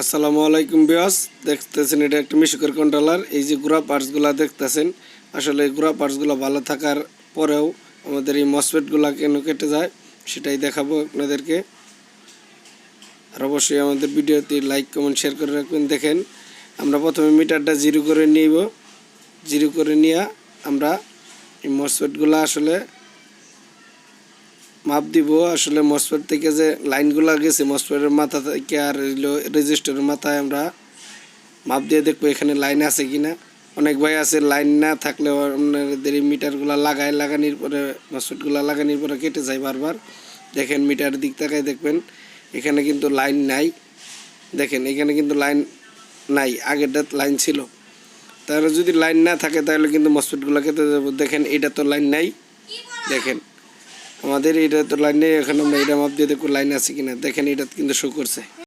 আসসালামু আলাইকুম বিয়াস দেখতেছেন এটা একটা মিশুকের কন্ট্রোলার এই যে গুড়া পার্টসগুলো দেখতেছেন, আসলে এই গুড়া পার্টসগুলো ভালো থাকার পরেও আমাদের এই মসফেটগুলো কেন কেটে যায়, সেটাই দেখাবো আপনাদেরকে। আর অবশ্যই আমাদের ভিডিওতে লাইক কমেন্ট শেয়ার করে রাখবেন। দেখেন, আমরা প্রথমে মিটারটা জিরো করে নিব। জিরো করে নিয়ে আমরা এই মসফেটগুলো আসলে মাপ দিব, আসলে মসফেট থেকে যে লাইনগুলো গেছে মসফেটের মাথা থেকে আর রেজিস্টারের মাথায় আমরা মাপ দিয়ে দেখব এখানে লাইন আছে কিনা। অনেক ভাই আছে, লাইন না থাকলে আপনাদের মিটারগুলো লাগায় লাগানির পরে মসফেটগুলো লাগানির পরে কেটে যায় বারবার। দেখেন মিটার দিক তাকায় দেখবেন, এখানে কিন্তু লাইন নাই। দেখেন, এখানে কিন্তু লাইন নাই, আগেরটা লাইন ছিল। তাহলে যদি লাইন না থাকে, তাহলে কিন্তু মসফেটগুলো কেটে যাব। দেখেন, এটা তো লাইন নাই। দেখেন আমাদের এটা তো লাইনে এখন আমরা এটা মাপ দিয়ে দেখো লাইন আছে কিনা। দেখেন এটা কিন্তু শো করছে।